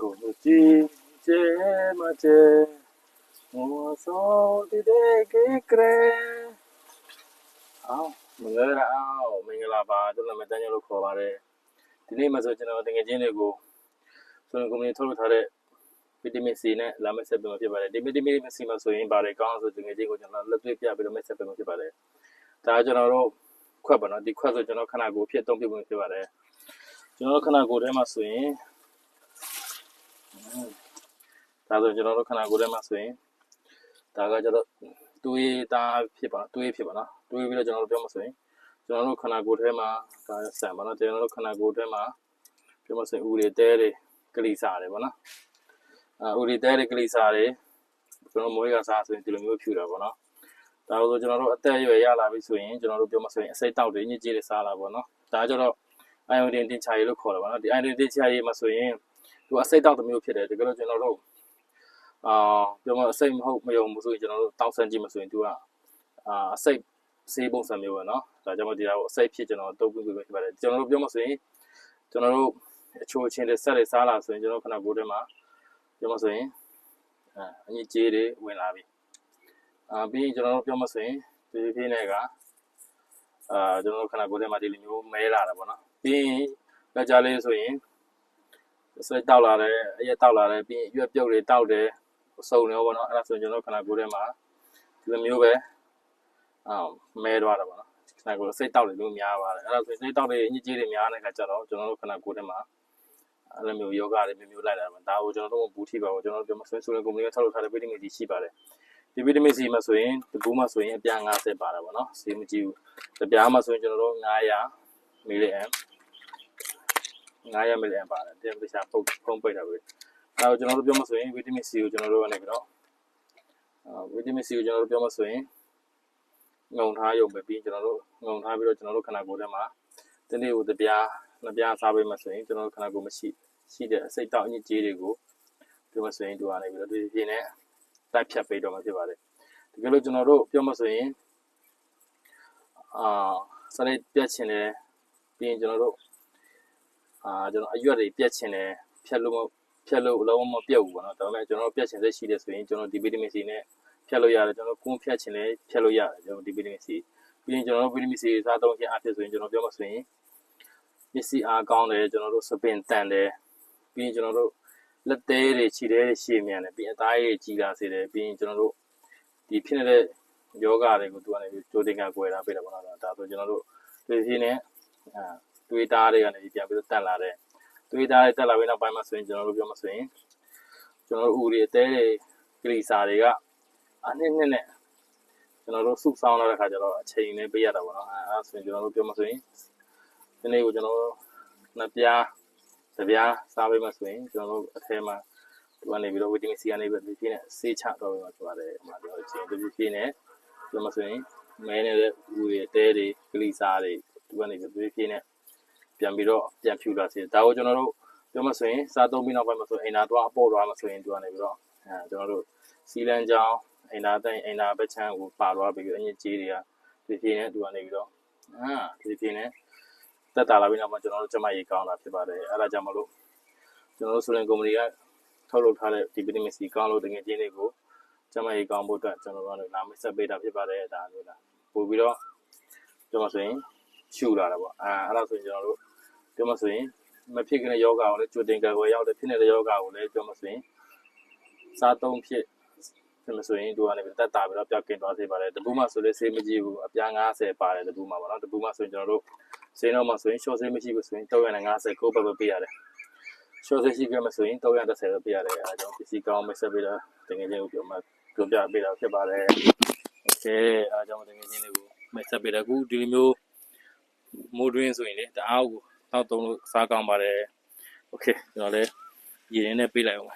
ကိုကြည်ကျဲမကျဲမောစောတည်တဲ့ကေကရဲအောင်မင်္ဂလာအောင်မင်္ဂလာပါကျွန်တော်မတန်းရလို့ခေါ်ပါတယ်ဒီနေ့မှဆိုကျွန်တော်တကယ်ချင်းတွေကိုဆိုရင်ကွန်မြူနတီထုတ်လုပ်ထားတဲ့ဗီတာမင် C နဲ့လာမက်ဆက်ပေးမှာဖြစ်ပါတယ်ဒီဗီတာမင် C မှာဆိုရင်ပါတယ်ကောင်းအောင်ဆိုတကယ်ချင်းကိုကျွန်တော်လက်တွေ့ပြပြီးတော့မက်ဆက်ပေးမှာဖြစ်ပါတယ်ဒါကကျွန်တော်တို့ခွက်ပါနော်ဒီခွက်ဆိုကျွန်တော်ခဏကိုဖြစ်အသုံးပြုမှာဖြစ်ပါတယ်ကျွန်တော်တို့ခဏကိုထဲမှာဆိုရင် ဒါဆိုကျွန်တော်တို့ခန္ဓာကိုယ်ထဲမှာဆိုရင်ဒါကကျတော့တွေးသားဖြစ်ပါတွေးဖြစ်ပါနော်တွေးပြီးတော့ကျွန်တော်တို့ပြောမှာဆိုရင်ကျွန်တော်တို့ခန္ဓာကိုယ်ထဲမှာဒါဆန်ပါနော်ကျွန်တော်တို့ခန္ဓာကိုယ်ထဲမှာပြောမှာဆိုရင်ဥတွေတဲတွေကလိစာတွေပေါ့နော်အဲဥတွေတဲတွေကလိစာတွေကျွန်တော်မွေးကစားဆိုရင်ဒီလိုမျိုးဖြူတာပေါ့နော်ဒါဆိုကျွန်တော်တို့အသက်အရွယ်ရလာပြီဆိုရင်ကျွန်တော်တို့ပြောမှာဆိုရင်အစိတ်တောက်တွေညစ်ကြေးတွေစားလာပေါ့နော်ဒါကျတော့ iodine တင်ချာရည်လို့ခေါ်တယ်ပေါ့နော်ဒီ iodine တင်ချာရည်မှာဆိုရင် သူအစိတ်တောက်တစ်မျိုးဖြစ်တယ်တကယ်လို့ကျွန်တော်တို့ အာပြောမအစိတ်မဟုတ်မယုံဘူးဆိုရင်ကျွန်တော်တို့တောင်းဆန်းကြည့်မဆိုရင်သူကအာအစိတ်ဆေးပုံစံမျိုးပဲเนาะဒါကြောင့်မို့ဒီဟာကိုအစိတ်ဖြစ်ကျွန်တော်တုပ်ပြီးပြီးဖြစ်ပါတယ်ကျွန်တော်တို့ပြောမဆိုရင်ကျွန်တော်တို့အချိုအချင်းတွေဆက်တွေစားလာဆိုရင်ကျွန်တော်ခဏကိုယ်ထဲမှာပြောမဆိုရင်အာအညစ်အကြေးတွေဝင်လာပြီအာပြီးရင်ကျွန်တော်တို့ပြောမဆိုရင်ဒီဒီနဲ့ကအာကျွန်တော်တို့ခဏကိုယ်ထဲမှာဒီလိုမျိုးမဲလာတာပေါ့နော်ပြီးရင်ကြကြလေးဆိုရင် ဆွဲတောက်လာတယ်အရက်တောက်လာတယ်ပြီးရင်ရွက်ပြုတ်တွေတောက်တယ်စုံရောပေါ့နော်အဲ့ဒါဆိုကျွန်တော်ခန္ဓာကိုယ်ထဲမှာဒီလိုမျိုးပဲအော်မဲသွားတာပေါ့နော်ခန္ဓာကိုယ်စိတ်တောက်တွေလို့များပါတယ်အဲ့ဒါဆိုစိတ်တောက်တွေညစ်ကြေးတွေများတဲ့ခါကျတော့ကျွန်တော်တို့ခန္ဓာကိုယ်ထဲမှာအဲ့လိုမျိုးယောဂတွေမျိုးမျိုးလိုက်တာပါဒါကိုကျွန်တော်တို့ဘူးထိပါဘူးကျွန်တော်တို့ပြောမဆွဲဆိုတဲ့ကုမ္ပဏီကထုတ်လုပ်ထားတဲ့ဗီတာမင်တွေရှိပါတယ်ဒီဗီတာမင်စီမှာဆိုရင်တကူမှာဆိုရင်အပြား50ပါတာပေါ့နော်ဆေးမကြည့်ဘူးတပြားမှာဆိုရင်ကျွန်တော်တို့900 mg 9ရက်မီလီယံပါတယ်တင်ပရှာဖုန်းဖုန်းပိတ်တာပဲအဲတော့ကျွန်တော်တို့ပြောမှဆိုရင်ဗီတာမင် C ကိုကျွန်တော်တို့ကနေပြီးတော့ဗီတာမင် C ကိုကျွန်တော်တို့ပြောမှဆိုရင်ငုံထားရုံပဲပြီးကျွန်တော်တို့ငုံထားပြီးတော့ကျွန်တော်တို့ခန္ဓာကိုယ်ထဲမှာတနေ့ကိုတပြားနှစ်ပြားစားပေးမှဆိုရင်ကျွန်တော်တို့ခန္ဓာကိုယ်မရှိရှိတဲ့အစိတ်တောက်အညစ်အကြေးတွေကိုဒီမှာဆိုရင်ဒီကနေပြီးတော့ဒီပြင်းနဲ့တိုက်ဖြတ်ပေးတော့မှာဖြစ်ပါတယ်တကယ်လို့ကျွန်တော်တို့ပြောမှဆိုရင်အာစနေပြတ်ချင်တယ်ပြီးရင်ကျွန်တော်တို့ အာကျွန်တော်အရွက်တွေပြက်ချင်တယ်ဖြတ်လို့မဖြတ်လို့အလုံးမပြတ်ဘူးပေါ့နော်ဒါပေမဲ့ကျွန်တော်ပြက်ချင်စိတ်ရှိတယ်ဆိုရင်ကျွန်တော်ဒီဗီတာမင် C နဲ့ဖြတ်လို့ရတယ်ကျွန်တော်ကွန်းဖြတ်ချင်တယ်ဖြတ်လို့ရတယ်ကျွန်တော်ဒီဗီတာမင် C ပြီးရင်ကျွန်တော်ဗီတာမင် C စားသုံးခြင်းအဖြစ်ဆိုရင်ကျွန်တော်ပြောမှဆိုရင်မျက်စိအားကောင်းတယ်ကျွန်တော်တို့စပင်တန်တယ်ပြီးရင်ကျွန်တော်တို့လက်သေးတွေခြေသေးတွေရှည်မြန်တယ်ပြီးရင်အသားရည်ကြီးလာစေတယ်ပြီးရင်ကျွန်တော်တို့ဒီဖြစ်နေတဲ့ယောဂတွေကိုသူကနေကြိုတင်ကကွယ်တာပေးတယ်ပေါ့နော်ဒါဆိုကျွန်တော်တို့ဒီဖြင်းနဲ့အာ တွေးသားတွေကနေပြန်ပြီးတော့တက်လာတယ်တွေးသားတွေတက်လာပြီးနောက်ပိုင်းမှာဆိုရင်ကျွန်တော်တို့ပြောမှဆိုရင်ကျွန်တော်တို့ဦးတွေအသေးတွေကလေးစာတွေကအနည်းနည်းနဲ့ကျွန်တော်တို့စုဆောင်းလာတဲ့ခါကျတော့အချိန်လေးပေးရတာပေါ့နော်အဲအဲဆိုရင်ကျွန်တော်တို့ပြောမှဆိုရင်ဒီနေ့ကိုကျွန်တော်တို့နှစ်ပြားတစ်ပြားစားပေးမှဆိုရင်ကျွန်တော်တို့အထဲမှာဒီကနေပြီးတော့ဗီတာမင် C ကနေပြီးဒီပြည့်နဲ့ဆေးချတော့ပြီးမှဆိုပါတယ်အမှပြောချင်းဒီပြည့်နဲ့ပြောမှဆိုရင်မဲနေတဲ့ဦးတွေအသေးတွေကလေးစာတွေဒီကနေပြီးဒီပြည့်နဲ့ ပြန်ပြီးတော့ပြန်ဖြူလာစေဒါကိုကျွန်တော်တို့ပြောမှဆိုရင်စားသုံးပြီးနောက်ပိုင်းမှာဆိုအိမ်နာတော့အပေါ်သွားမှာဆိုရင်သူကနေပြီးတော့အဲကျွန်တော်တို့စီလန်ကြောင်းအိမ်နာတိုင်းအိမ်နာဘက်ချမ်းကိုပါသွားပြီးအရင်ကြီးတွေကဒီပြင်းနဲ့သူကနေပြီးတော့အာဒီပြင်းနဲ့တက်တာလာပြီးနောက်မှာကျွန်တော်တို့ကျမကြီးကောင်းတာဖြစ်ပါတယ်အဲဒါကြောင့်မလို့ကျွန်တော်တို့ဆိုရင်ကုမ္ပဏီကထုတ်လုပ်ထားတဲ့ဒီဗီတာမင် C ကောင်းလို့တကယ်ချင်းတွေကိုကျမကြီးကောင်းဖို့အတွက်ကျွန်တော်တို့ကလာမဆက်ပေးတာဖြစ်ပါတယ်ဒါမျိုးလားပို့ပြီးတော့ကျွန်တော်ဆိုရင်ရှူလာတာပေါ့အာအဲ့ဒါဆိုရင်ကျွန်တော်တို့ ပြောမှဆိုရင်မဖြစ်ခင်တဲ့ယောဂကိုလည်းကြိုတင်ကာကွယ်ရောက်တယ်ဖြစ်နေတဲ့ယောဂကိုလည်းပြောမှဆိုရင်စားသုံးဖြစ်ဖြစ်မဆိုရင်သူကနေပြီးတက်တာပြီးတော့ပြောက်ကင်သွားစေပါတယ်တပူးမှဆိုလည်းဆေးမကြည့်ဘူးအပြား90ပါတယ်တပူးမှပေါ့နော်တပူးမှဆိုရင်ကျွန်တော်တို့ဆေးတော့မှဆိုရင်ရှော့ဆေးမရှိဘူးဆိုရင်350ကိုပဲပဲပေးရတယ်ရှော့ဆေးရှိခဲ့မှဆိုရင်330ပဲပေးရတယ်အဲဒါကြောင့်ပစ္စည်းကောင်းမဆက်ပေးတာတကယ်ချင်းကိုပြောမှပြောပြပေးတာဖြစ်ပါတယ်โอเคအဲဒါကြောင့်တကယ်ချင်းလေးကိုမဆက်ပေးတာအခုဒီလိုမျိုးမိုးတွင်းဆိုရင်လေတအားကို တောက်သုံးလို့စားကောင်းပါတယ်โอเคကျွန်တော်လည်းရည်ရင်းနဲ့ပေးလိုက်အောင်ပါ